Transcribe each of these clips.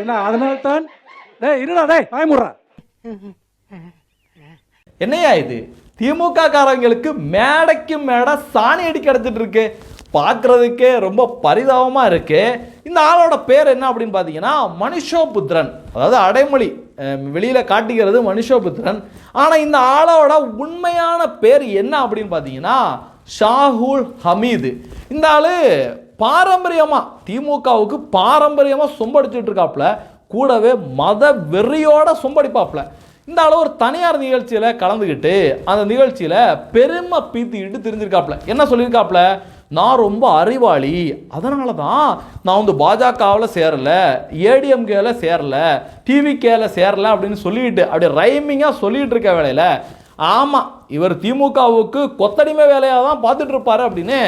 என்ன அதனால்தான் டேய் இருடா டேய் வாய்முறா என்னையா இது? திமுக காரங்களுக்கு மேடைக்கு மேடை சாணி அடி கிடச்சிட்டு இருக்கு. பார்க்கறதுக்கே ரொம்ப பரிதாபமாக இருக்கு. இந்த ஆளோட பேர் என்ன அப்படின்னு பார்த்தீங்கன்னா மனுஷோபுத்திரன். அதாவது அடைமொழி வெளியில் காட்டுகிறது மனுஷோபுத்திரன். ஆனால் இந்த ஆளோட உண்மையான பேர் என்ன அப்படின்னு பார்த்தீங்கன்னா ஷாகுல் ஹமீது. இந்த ஆள் பாரம்பரியமாக திமுகவுக்கு பாரம்பரியமாக சொம்படிச்சுட்டு இருக்காப்புல கூடவே மத வெறியோட சொம்படிப்பாப்புல. இந்த அளவு ஒரு தனியார் நிகழ்ச்சியில் கலந்துக்கிட்டு அந்த நிகழ்ச்சியில் பெருமை பீத்திக்கிட்டு தெரிஞ்சிருக்காப்புல. என்ன சொல்லியிருக்காப்புல? நான் ரொம்ப அறிவாளி. அதனால தான் நான் வந்து பாஜகவில் சேரல ஏடிஎம்கேல சேரல டிவிகேல சேரல அப்படின்னு சொல்லிட்டு அப்படியே ரைமிங்காக சொல்லிட்டு இருக்க வேலையில. ஆமாம் இவர் திமுகவுக்கு கொத்தடிமை வேலையாக தான் பார்த்துட்டு இருப்பார் அப்படின்னு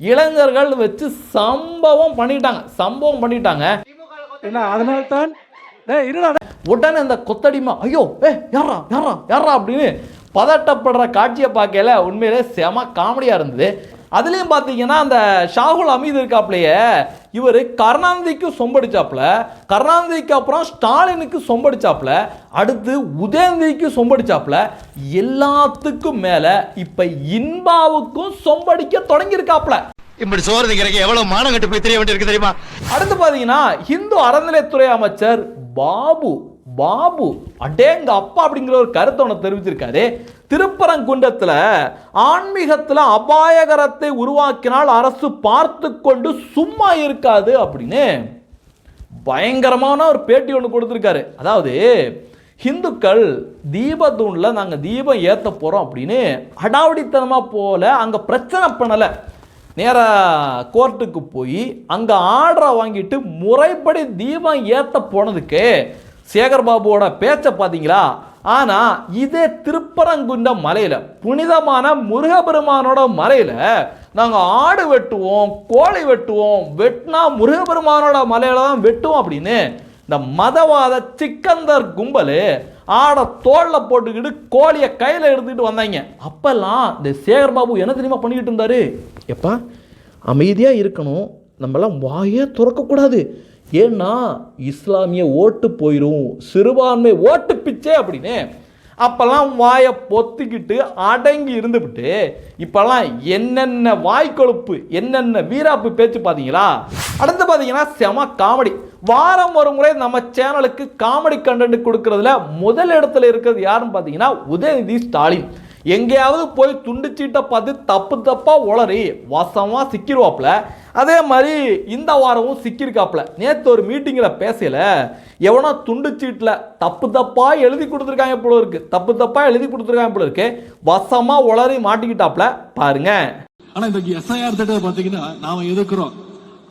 இளைஞர்கள் வச்சு சம்பவம் பண்ணிட்டாங்க. சம்பவம் பண்ணிட்டாங்க. என்ன அதனால்தான்? டேய் இருடா டேய். உடனே அந்த கொத்தடிமை ஐயோ ஏ யாரா யாரா யாரா அப்படின்னு பதட்டப்படுற காட்சியை பார்க்கல உண்மையிலே செம காமெடியாக இருந்தது. அதுலேயும் பார்த்தீங்கன்னா அந்த ஷாகுல் அமீது இருக்காப்லையே இவர் கருணாநிதிக்கு சொம்படிச்சாப்புல கருணாநிதிக்கு அப்புறம் ஸ்டாலினுக்கு சொம்படிச்சாப்புல அடுத்து உதயநிதிக்கு சொம்படிச்சாப்புல எல்லாத்துக்கும் மேலே இப்போ இன்பாவுக்கும் சொம்படிக்க தொடங்கியிருக்காப்புல இப்படி சோறு திங்கிறக்கு எவ்வளவு மானம் கட்டு போய் தெரிய வேண்டியிருக்கு தெரியுமா? அடுத்து பார்த்தீங்கன்னா இந்து அறநிலையத்துறை அமைச்சர் பாபு பாபு அடேங்க அப்பா அப்படிங்கிற ஒரு கருத்தை ஒன்று தெரிவிச்சிருக்காரு. திருப்பரங்குன்றத்தில் ஆன்மீகத்தில் அபாயகரத்தை உருவாக்கினால் அரசு பார்த்து கொண்டு சும்மா இருக்காது அப்படின்னு பயங்கரமான ஒரு பேட்டி ஒன்று கொடுத்துருக்காரு. அதாவது ஹிந்துக்கள் தீபத்தூணில் நாங்கள் தீபம் ஏற்ற போகிறோம் அப்படின்னு அடாவடித்தனமாக போல அங்கே பிரச்சனை பண்ணலை. நேராக கோர்ட்டுக்கு போய் அங்கே ஆர்டரை வாங்கிட்டு முறைப்படி தீபம் ஏற்ற போனதுக்கு சேகர் பாபுவோட பேச்சை பார்த்தீங்களா ஆனால் இதே திருப்பரங்குன்ற மலையில் புனிதமான முருகபெருமானோட மலையில் நாங்கள் ஆடு வெட்டுவோம் கோழி வெட்டுவோம் வெட்டினா முருகபெருமானோட மலையில தான் வெட்டுவோம் அப்படின்னு இந்த மதவாத சிக்கந்தர் கும்பல் ஆடை தோளில் போட்டுக்கிட்டு கோழியை கையில் எடுத்துக்கிட்டு வந்தாங்க. அப்பெல்லாம் இந்த சேகர் பாபு என்ன தெரியுமா பண்ணிக்கிட்டு இருந்தாரு? எப்பா அமைதியாக இருக்கணும். நம்மளாம் வாயே திறக்கக்கூடாது. ஏன்னா இஸ்லாமிய ஓட்டு போயிடும் சிறுபான்மை ஓட்டு பிச்சே அப்படின்னு. அப்போல்லாம் வாயை பொத்திக்கிட்டு அடங்கி இருந்துவிட்டு இப்போல்லாம் என்னென்ன வாய்க்கொழுப்பு என்னென்ன வீராப்பு பேச்சு பார்த்தீங்களா? அடுத்து பார்த்தீங்கன்னா செம காமெடி. வாரம் ஒரு முறை நம்ம சேனலுக்கு காமெடி கண்டென்ட் கொடுக்கறதுல முதல் இடத்துல இருக்கிறது யாருன்னு பார்த்தீங்கன்னா உதயநிதி ஸ்டாலின். எங்கேயாவது போய் துண்டு சீட்டை பார்த்து தப்பு தப்பாக உளறி வசமாக சிக்கிடுவாப்புல அதே மாதிரி இந்த வாரமும் சிக்கியிருக்காப்புல நேற்று ஒரு மீட்டிங்கில் பேசல எவனோ துண்டு சீட்டில் தப்பு தப்பாக எழுதி கொடுத்துருக்காங்க போல இருக்கு. தப்பு தப்பாக எழுதி கொடுத்துருக்காங்க போல இருக்கு. வசமாக உளறி மாட்டிக்கிட்டாப்புல பாருங்க. ஆனா இந்த எஸ்ஐஆர் திட்டத்தை பாத்தீங்கன்னா நாம எதிர்க்கிறோம்.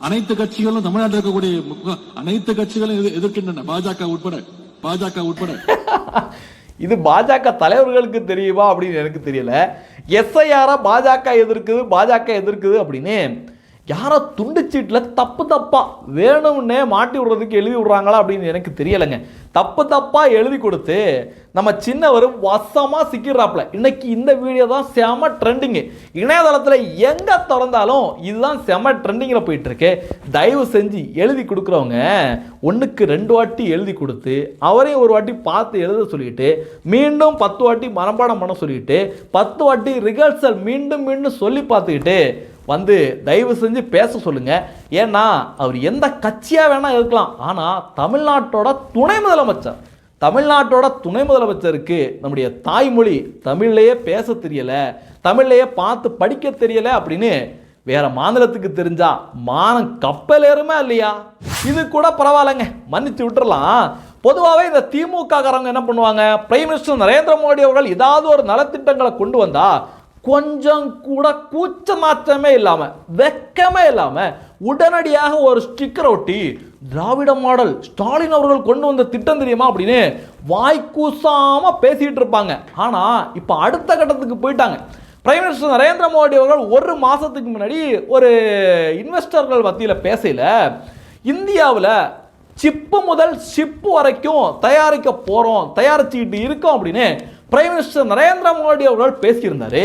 அனைத்து கட்சிகளும் தமிழ்நாட்டில் இருக்கக்கூடிய அனைத்து கட்சிகளும் எதிர்- எதிர்க்கின்றன. பாஜக உட்பட. பாஜக உட்பட. இது பாஜக தலைவர்களுக்கு தெரியுமா அப்படின்னு எனக்கு தெரியல. எஸ்ஐஆரா பாஜக எதிர்க்குது பாஜக எதிர்க்குது அப்படின்னு யாரோ துண்டுச்சீட்டில் தப்பு தப்பாக வேணும்னே மாட்டி விடுறதுக்கு எழுதி விடுறாங்களா அப்படின்னு எனக்கு தெரியலைங்க. தப்பு தப்பாக எழுதி கொடுத்து நம்ம சின்னவர் வசமாக சிக்கிடுறாப்புல. இன்னைக்கு இந்த வீடியோ தான் செம ட்ரெண்டிங்கு இணையதளத்தில் எங்கே திறந்தாலும் இதுதான் செம ட்ரெண்டிங்கில் போயிட்டுருக்கு. தயவு செஞ்சு எழுதி கொடுக்குறவங்க ஒன்றுக்கு ரெண்டு வாட்டி எழுதி கொடுத்து அவரையும் ஒரு வாட்டி பார்த்து எழுத சொல்லிட்டு மீண்டும் பத்து வாட்டி மரம்பாடம் பண்ண சொல்லிட்டு பத்து வாட்டி ரிகர்சல் மீண்டும் மீண்டும் சொல்லி பார்த்துக்கிட்டு வந்து தயவு செஞ்சு பேச சொல்லுங்க. ஏன்னா அவர் எந்த கட்சியாக வேணால் இருக்கலாம். ஆனால் தமிழ்நாட்டோட துணை முதலமைச்சர் தமிழ்நாட்டோட துணை முதலமைச்சருக்கு நம்முடைய தாய்மொழி தமிழ்லையே பேச தெரியலை தமிழ்லையே பார்த்து படிக்க தெரியலை அப்படின்னு வேற மாநிலத்துக்கு தெரிஞ்சா மானம் கப்பல் ஏறுமா இல்லையா? இது கூட பரவாயில்லைங்க. மன்னிச்சு விட்டுறலாம். பொதுவாகவே இந்த திமுக காரங்க என்ன பண்ணுவாங்க? பிரைம் மினிஸ்டர் நரேந்திர மோடி அவர்கள் ஏதாவது ஒரு நலத்திட்டங்களை கொண்டு வந்தா கொஞ்சம் கூட கூச்ச மாற்றமே இல்லாமல் வெக்கமே இல்லாமல் உடனடியாக ஒரு ஸ்டிக்கர் ஒட்டி திராவிட மாடல் ஸ்டாலின் அவர்கள் கொண்டு வந்த திட்டம் தெரியுமா அப்படின்னு வாய்க்கூசாம பேசிட்டு இருப்பாங்க. ஆனால் இப்போ அடுத்த கட்டத்துக்கு போயிட்டாங்க. பிரைம் மினிஸ்டர் நரேந்திர மோடி அவர்கள் ஒரு மாதத்துக்கு முன்னாடி ஒரு இன்வெஸ்டர்கள் மத்தியில் பேசையில் இந்தியாவில் சிப்பு முதல் சிப்பு வரைக்கும் தயாரிக்க போகிறோம் தயாரிச்சுக்கிட்டு இருக்கோம் அப்படின்னு பிரைம் மினிஸ்டர் நரேந்திர மோடி அவர்கள் பேசியிருந்தாரு.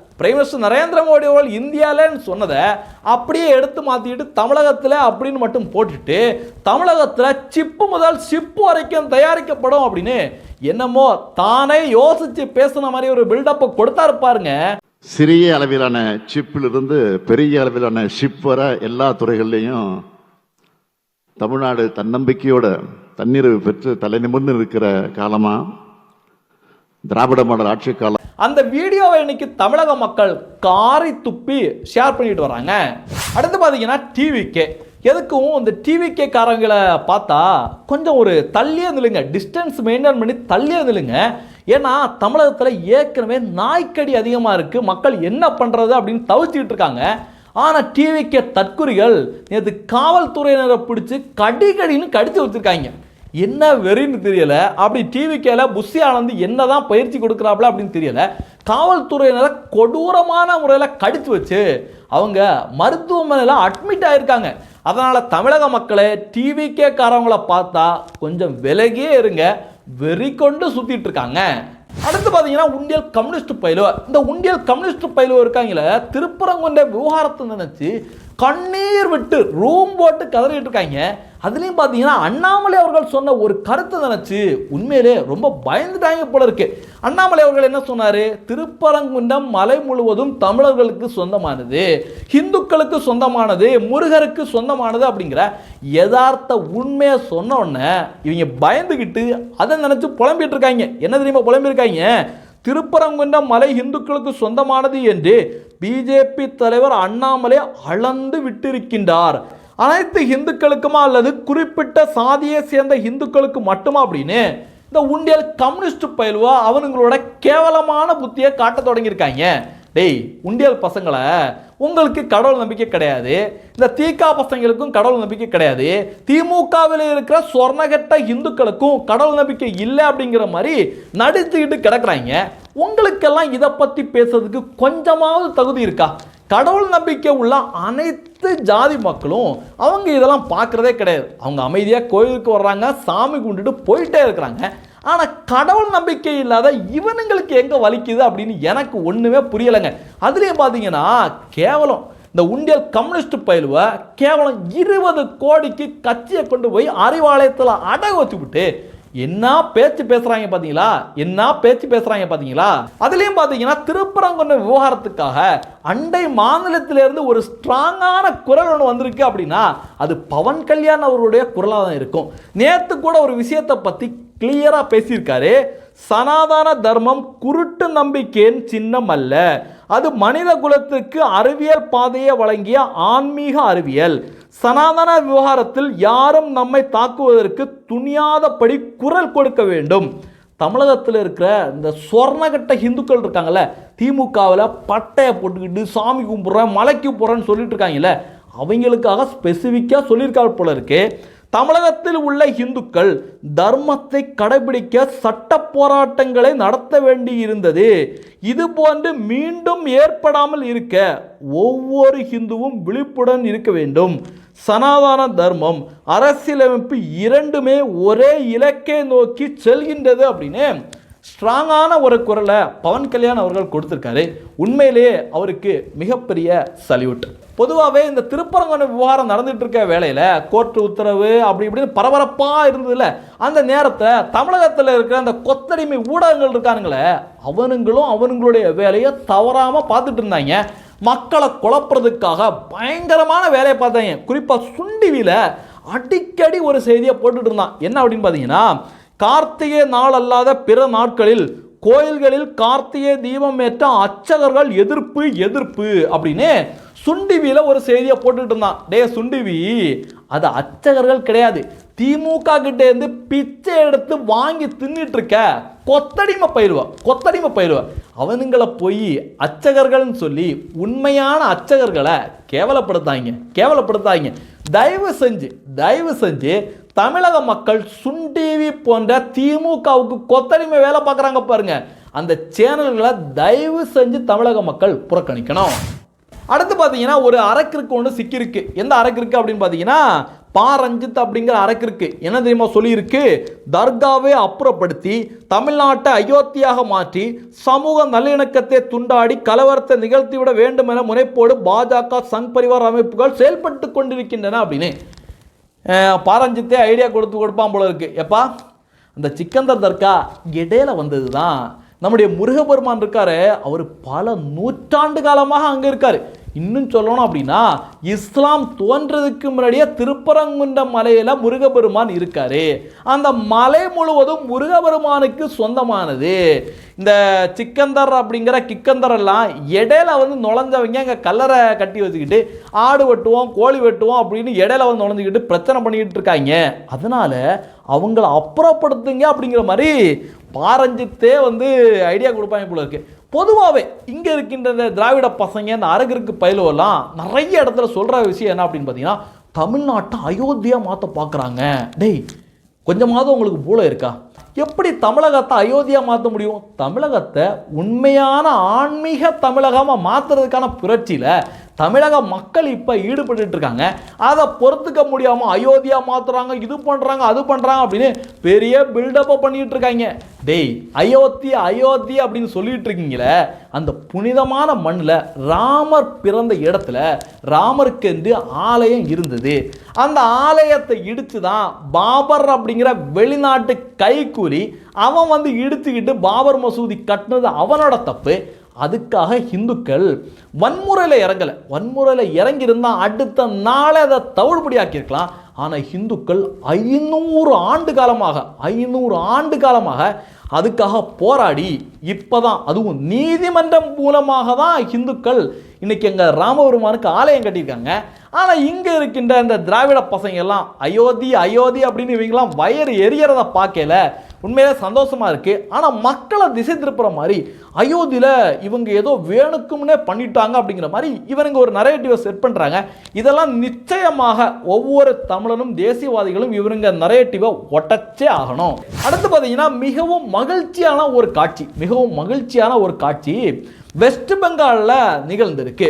பிரைம் மினிஸ்டர் நரேந்திர மோடி அவர்கள் இந்தியாலன்னு சொன்னதை அப்படியே எடுத்து மாற்றிக்கிட்டு தமிழகத்தில் அப்படின்னு மட்டும் போட்டுட்டு தமிழகத்தில் சிப்பு முதல் சிப்பு வரைக்கும் தயாரிக்கப்படும் அப்படின்னு என்னமோ தானே யோசிச்சு பேசுன மாதிரி ஒரு பில்டப்பை கொடுத்தாரு பாருங்க. சிறிய அளவிலான சிப்பிலிருந்து பெரிய அளவிலான ஷிப் வர எல்லா துறைகள்லையும் தமிழ்நாடு தன்னம்பிக்கையோட தண்ணீர் பெற்று தலை நிமிர்ந்து இருக்கிற காலமா? திராவிட மாடல் ஆட்சி காலம் அந்த வீடியோவை இன்னைக்கு தமிழக மக்கள் காரி துப்பி ஷேர் பண்ணிட்டு வராங்க அடுத்து பார்த்தீங்கன்னா டிவிகே எதுக்கும் இந்த டிவிகே காரங்களை பார்த்தா கொஞ்சம் ஒரு தள்ளியே நில்லுங்க. டிஸ்டன்ஸ் மெயின்டைன் பண்ணி தள்ளியே நில்லுங்க. ஏன்னா தமிழகத்தில் ஏற்கனவே நாய்க்கடி அதிகமாக இருக்குது மக்கள் என்ன பண்ணுறது அப்படின்னு தவிச்சிக்கிட்டு இருக்காங்க. ஆனால் டிவிகே தற்குறிகள் நேற்று காவல்துறையினரை பிடிச்சி கடிகடின்னு கடித்து வச்சுருக்காங்க. என்ன வெறின்னு தெரியல. அப்படி டிவிக்கேல புஷி ஆனந்த் என்னதான் பயிற்சி கொடுக்குறாப்புல அப்படின்னு தெரியல. காவல்துறையினரை கொடூரமான முறையில் கடித்து வச்சு அவங்க மருத்துவமனையில் அட்மிட் ஆகிருக்காங்க அதனால் தமிழக மக்களை டிவிகேக்காரவங்கள பார்த்தா கொஞ்சம் விலகியே இருங்க. வெறி கொண்டு சுற்றிட்டு இருக்காங்க. அடுத்து பார்த்தீங்கன்னா உண்டியல் கம்யூனிஸ்ட் பயிலுவ இந்த உண்டியல் கம்யூனிஸ்ட் பயிலுவ இருக்காங்களே திருப்பரங்குன்ற விவகாரத்தை நினைச்சு கண்ணீர் விட்டு ரூம் போட்டு கதறிட்டு இருக்காங்க அதுலேயும் பார்த்தீங்கன்னா அண்ணாமலை அவர்கள் சொன்ன ஒரு கருத்தை நினச்சி உண்மையிலே ரொம்ப பயந்துட்டாங்க போல இருக்கு. அண்ணாமலை அவர்கள் என்ன சொன்னார்? திருப்பரங்குன்றம் மலை முழுவதும் தமிழர்களுக்கு சொந்தமானது ஹிந்துக்களுக்கு சொந்தமானது முருகருக்கு சொந்தமானது அப்படிங்கிற யதார்த்த உண்மையை சொன்ன உடனே இவங்க பயந்துக்கிட்டு அதை நினச்சி புலம்பிட்டு இருக்காங்க என்ன தெரியுமா புலம்பியிருக்காங்க? திருப்பரங்குன்றம் மலை இந்துக்களுக்கு சொந்தமானது என்று பிஜேபி தலைவர் அண்ணாமலை அளந்து விட்டிருக்கின்றார். அனைத்து இந்துக்களுக்குமா அல்லது குறிப்பிட்ட சாதியை சேர்ந்த இந்துக்களுக்கு மட்டுமா அப்படின்னு இந்த உண்டியல் கம்யூனிஸ்ட் பயில்வா அவனுங்களோட கேவலமான புத்தியை காட்ட தொடங்கியிருக்காங்க. டேய் உண்டியல் பசங்களை உங்களுக்கு கடவுள் நம்பிக்கை கிடையாது. இந்த தீகா பசங்களுக்கும் கடவுள் நம்பிக்கை கிடையாது. திமுகவில் இருக்கிற சொர்ணகட்ட இந்துக்களுக்கும் கடவுள் நம்பிக்கை இல்லை அப்படிங்கிற மாதிரி நடிச்சுக்கிட்டு கிடக்குறாங்க. உங்களுக்கெல்லாம் இதை பற்றி பேசுறதுக்கு கொஞ்சமாவது தகுதி இருக்கா? கடவுள் நம்பிக்கை உள்ள அனைத்து ஜாதி மக்களும் அவங்க இதெல்லாம் பார்க்குறதே கிடையாது. அவங்க அமைதியாக கோயிலுக்கு வர்றாங்க சாமி கும்பிட்டுட்டு போயிட்டே இருக்கிறாங்க. ஆனால் கடவுள் நம்பிக்கை இல்லாத இவனுங்களுக்கு எங்கே வலிக்குது அப்படின்னு எனக்கு ஒன்றுமே புரியலைங்க. அதுலேயும் பார்த்தீங்கன்னா கேவலம். இந்த உண்டியல் கம்யூனிஸ்ட் பயிலுவை கேவலம் இருபது கோடிக்கு கட்சியை கொண்டு போய் அறிவாலயத்தில் அடகு வச்சுக்கிட்டு என்ன பேச்சு பேசுகிறாங்க பார்த்தீங்களா என்ன பேச்சு பேசுகிறாங்க பார்த்தீங்களா அதுலேயும் பார்த்தீங்கன்னா திருப்பரங்குன்ற விவகாரத்துக்காக அண்டை மாநிலத்திலேருந்து ஒரு ஸ்ட்ராங்கான குரல் ஒன்று வந்திருக்கு அப்படின்னா அது பவன் கல்யாண் அவருடைய குரலாக தான் இருக்கும். நேற்று கூட ஒரு விஷயத்தை பற்றி கிளியராக பேசியிருக்காரு. சனாதன தர்மம் குருட்டு நம்பிக்கையின் சின்னம் அல்ல. அது மனித குலத்திற்கு அறிவியல் பாதையை வழங்கிய ஆன்மீக அறிவியல். சனாதன விவகாரத்தில் யாரும் நம்மை தாக்குவதற்கு துணியாதபடி குரல் கொடுக்க வேண்டும். தமிழகத்தில் இருக்கிற இந்த சொர்ணகட்ட ஹிந்துக்கள் இருக்காங்கல்ல திமுகவில் பட்டையை போட்டுக்கிட்டு சாமி கும்பிட்றேன் மலைக்கு போகிறேன்னு சொல்லிட்டு இருக்காங்கல்ல அவங்களுக்காக ஸ்பெசிஃபிக்காக சொல்லியிருக்காரு போல இருக்குது தமிழகத்தில் உள்ள இந்துக்கள் தர்மத்தை கடைபிடிக்க சட்ட போராட்டங்களை நடத்த வேண்டி இருந்தது இது போன்று மீண்டும் ஏற்படாமல் இருக்க ஒவ்வொரு இந்துவும் விழிப்புடன் இருக்க வேண்டும். சனாதன தர்மம் அரசியலமைப்பு இரண்டுமே ஒரே இலக்கை நோக்கி செல்கின்றது அப்படின்னு ஸ்ட்ராங்கான ஒரு குரலை பவன் கல்யாண் அவர்கள் கொடுத்துருக்காரு. உண்மையிலேயே அவருக்கு மிகப்பெரிய சல்யூட். பொதுவாகவே இந்த திருப்பரங்கன விவகாரம் நடந்துட்டு இருக்க வேலையில் கோர்ட் உத்தரவு அப்படி இப்படின்னு பரபரப்பாக இருந்ததில்ல அந்த நேரத்தில் தமிழகத்தில் இருக்கிற அந்த கொத்தடிமை ஊடகங்கள் இருக்கானுங்களே அவனுங்களும் அவனுங்களுடைய வேலையை தவறாமல் பார்த்துட்டு இருந்தாங்க. மக்களை குழப்புறதுக்காக பயங்கரமான வேலையை பார்த்தாங்க. குறிப்பாக சுண்டிவியில் அடிக்கடி ஒரு செய்தியை போட்டுட்டு இருந்தான். என்ன அப்படின்னு பார்த்தீங்கன்னா கார்த்திகை நாள் அல்லாத பிற நாட்களில் கோயில்களில் கார்த்திகை தீபம் ஏற்ற அர்ச்சகர்கள் எதிர்ப்பு எதிர்ப்பு அப்படின்னு சுண்டிவியில் ஒரு செய்தியை போட்டுட்டு இருந்தான். டே சுண்டிவி அது அர்ச்சகர்கள் கிடையாது. திமுக கிட்டே இருந்து பிச்சை எடுத்து வாங்கி தின்னுட்டு இருக்க கொத்தடிமை பயிலுவா கொத்தடிமை பயிலுவா அவனுங்களை போய் அச்சகர்கள்னு சொல்லி உண்மையான அச்சகர்களை கேவலப்படுத்தாங்க கேவலப்படுத்தாங்க. தயவு செஞ்சு தயவு செஞ்சு தமிழக மக்கள் சுன் டிவி போன்ற திமுகவுக்கு கொத்தடிமை வேலை பார்க்குறாங்க பாருங்க. அந்த சேனல்களை தயவு செஞ்சு தமிழக மக்கள் புறக்கணிக்கணும். அடுத்து பார்த்தீங்கன்னா ஒரு அரக்கிற்கு ஒன்று சிக்கியிருக்கு. எந்த அரக்கிற்கு அப்படின்னு பார்த்தீங்கன்னா பா. ரஞ்சித் அப்படிங்கிற அரக்கிற்கு. என்ன தெரியுமா சொல்லியிருக்கு? தர்காவை அப்புறப்படுத்தி தமிழ்நாட்டை அயோத்தியாக மாற்றி சமூக நல்லிணக்கத்தை துண்டாடி கலவரத்தை நிகழ்த்திவிட வேண்டும் என முனைப்போடு பாஜக சங் பரிவார் அமைப்புகள் செயல்பட்டு கொண்டிருக்கின்றன அப்படின்னு. பாரஞ்சித்தே ஐடியா கொடுத்து கொடுப்பான் போல இருக்கு. எப்பா அந்த சிக்கந்தர் தர்கா இடையில வந்தது தான் நம்முடைய முருகபெருமான் இருக்காரு. அவர் பல நூற்றாண்டு காலமாக அங்கே இருக்காரு. இன்னும் சொல்லணும் அப்படின்னா இஸ்லாம் தோன்றதுக்கு முன்னாடியே திருப்பரங்குன்ற மலையில் முருகபெருமான் இருக்காரு. அந்த மலை முழுவதும் முருகபெருமானுக்கு சொந்தமானது. இந்த சிக்கந்தர் அப்படிங்கிற கிக்கந்தர் எல்லாம் இடையில வந்து நுழைஞ்சவங்க அங்கே கல்லறை கட்டி வச்சுக்கிட்டு ஆடு வெட்டுவோம் கோழி வெட்டுவோம் அப்படின்னு இடையில வந்து நுழைஞ்சிக்கிட்டு பிரச்சனை பண்ணிக்கிட்டு இருக்காங்க. அதனால அவங்கள அப்புறப்படுத்துங்க அப்படிங்கிற மாதிரி பாரஞ்சித்தே வந்து ஐடியா கொடுப்பாங்க போல இருக்குது பொதுவாகவே இங்கே இருக்கின்ற இந்த திராவிட பசங்க இந்த அரகருக்கு பயிலுவெல்லாம் நிறைய இடத்துல சொல்கிற விஷயம் என்ன அப்படின்னு பார்த்தீங்கன்னா தமிழ்நாட்டை அயோத்தியா மாற்ற பார்க்குறாங்க டேய் கொஞ்சமாவது உங்களுக்கு பூலை இருக்கா? எப்படி தமிழகத்தை அயோத்தியா மாற்ற முடியும்? தமிழகத்தை உண்மையான ஆன்மீக தமிழகமாக மாற்றுறதுக்கான புரட்சியில் தமிழக மக்கள் இப்போ ஈடுபட்டு இருக்காங்க. அதை பொறுத்துக்க முடியாமல் அயோத்தியா மாற்றுறாங்க இது பண்ணுறாங்க அது பண்ணுறாங்க அப்படின்னு பெரிய பில்டப்பை பண்ணிட்டு இருக்காங்க. டேய் அயோத்தி அயோத்தி அப்படின்னு சொல்லிட்டு இருக்கீங்களே அந்த புனிதமான மண்ணில் ராமர் பிறந்த இடத்துல ராமருக்கு என்று ஆலயம் இருந்தது. அந்த ஆலயத்தை இடித்து தான் பாபர் அப்படிங்கிற வெளிநாட்டு கைக்கூலி அவன் வந்து இடிச்சுக்கிட்டு பாபர் மசூதி கட்டினது அவனோட தப்பு. அதுக்காக இந்துக்கள் வன்முறையில் இறங்கலை. வன்முறையில் இறங்கியிருந்தா அடுத்த நாளே அதை தவிடுபடியாக்கியிருக்கலாம். ஆனால் இந்துக்கள் ஐநூறு ஆண்டு காலமாக ஐநூறு ஆண்டு காலமாக அதுக்காக போராடி இப்போ தான் அதுவும் நீதிமன்றம் மூலமாக தான் இந்துக்கள் இன்றைக்கி எங்கள் ராமபெருமானுக்கு ஆலயம் கட்டியிருக்காங்க. ஆனால் இங்கே இருக்கின்ற இந்த திராவிட பசங்க எல்லாம் அயோத்தி அயோத்தி அப்படின்னு இவங்கெல்லாம் வயறு எரியறதை பார்க்கல. உண்மையிலே சந்தோஷமாக இருக்குது ஆனால் மக்களை திசை திருப்புற மாதிரி அயோத்தியில் இவங்க ஏதோ வேணுக்கும்னே பண்ணிட்டாங்க அப்படிங்கிற மாதிரி இவனுங்க ஒரு நரேட்டிவை செட் பண்ணுறாங்க இதெல்லாம் நிச்சயமாக ஒவ்வொரு தமிழனும் தேசியவாதிகளும் இவருங்க நரேட்டிவை ஒட்டச்சே ஆகணும். அடுத்து பார்த்தீங்கன்னா மிகவும் மகிழ்ச்சியான ஒரு காட்சி மிகவும் மகிழ்ச்சியான ஒரு காட்சி வெஸ்ட் பெங்காலில் நிகழ்ந்திருக்கு.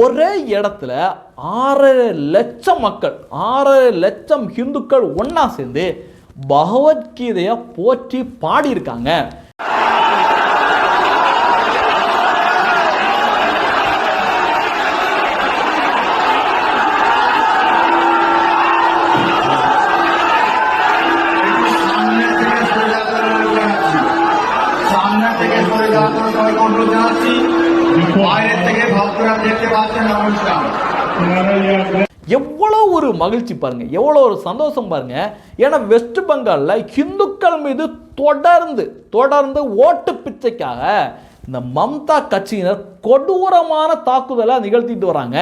ஒரே இடத்துல ஆறரை லட்சம் மக்கள் ஆறரை லட்சம் இந்துக்கள் ஒன்றா சேர்ந்து பகவத்கீதையை போற்றி பாடியிருக்காங்க সামনে থেকে সরে যাওয়ার জন্য সবাইকে অনুরোধ জানাচ্ছি বাইরের থেকে ভক্তরা দেখতে পাচ্ছেন নমস্কার எவ்வளோ ஒரு மகிழ்ச்சி பாருங்கள் எவ்வளோ ஒரு சந்தோஷம் பாருங்கள் ஏன்னா வெஸ்ட் பெங்காலில் இந்துக்கள் மீது தொடர்ந்து தொடர்ந்து ஓட்டு பிச்சைக்காக இந்த மம்தா கட்சியினர் கொடூரமான தாக்குதலை நிகழ்த்திட்டு வராங்க.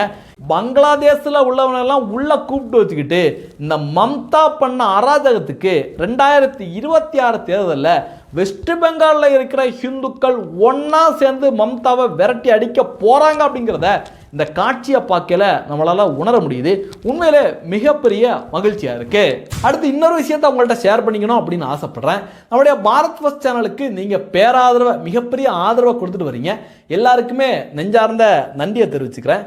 பங்களாதேஷில் உள்ளவனெல்லாம் உள்ளே கூப்பிட்டு வச்சுக்கிட்டு இந்த மம்தா பண்ண அராஜகத்துக்கு ரெண்டாயிரத்தி இருபத்தி ஆறு தேர்தலில் வெஸ்ட் பெங்காலில் இருக்கிற ஹிந்துக்கள் ஒன்றா சேர்ந்து மம்தாவை விரட்டி அடிக்க போகிறாங்க அப்படிங்கிறத இந்த காட்சியை பார்க்கல நம்மளால உணர முடியுது. உண்மையிலே மிகப்பெரிய மகிழ்ச்சியாக இருக்கு. அடுத்து இன்னொரு விஷயத்த உங்கள்கிட்ட ஷேர் பண்ணிக்கணும் அப்படின்னு ஆசைப்படுறேன். நம்முடைய பாரத் ஃபஸ்ட் சேனலுக்கு நீங்கள் பேராதரவை மிகப்பெரிய ஆதரவை கொடுத்துட்டு வரீங்க. எல்லாருக்குமே நெஞ்சார்ந்த நன்றியை தெரிவிச்சுக்கிறேன்.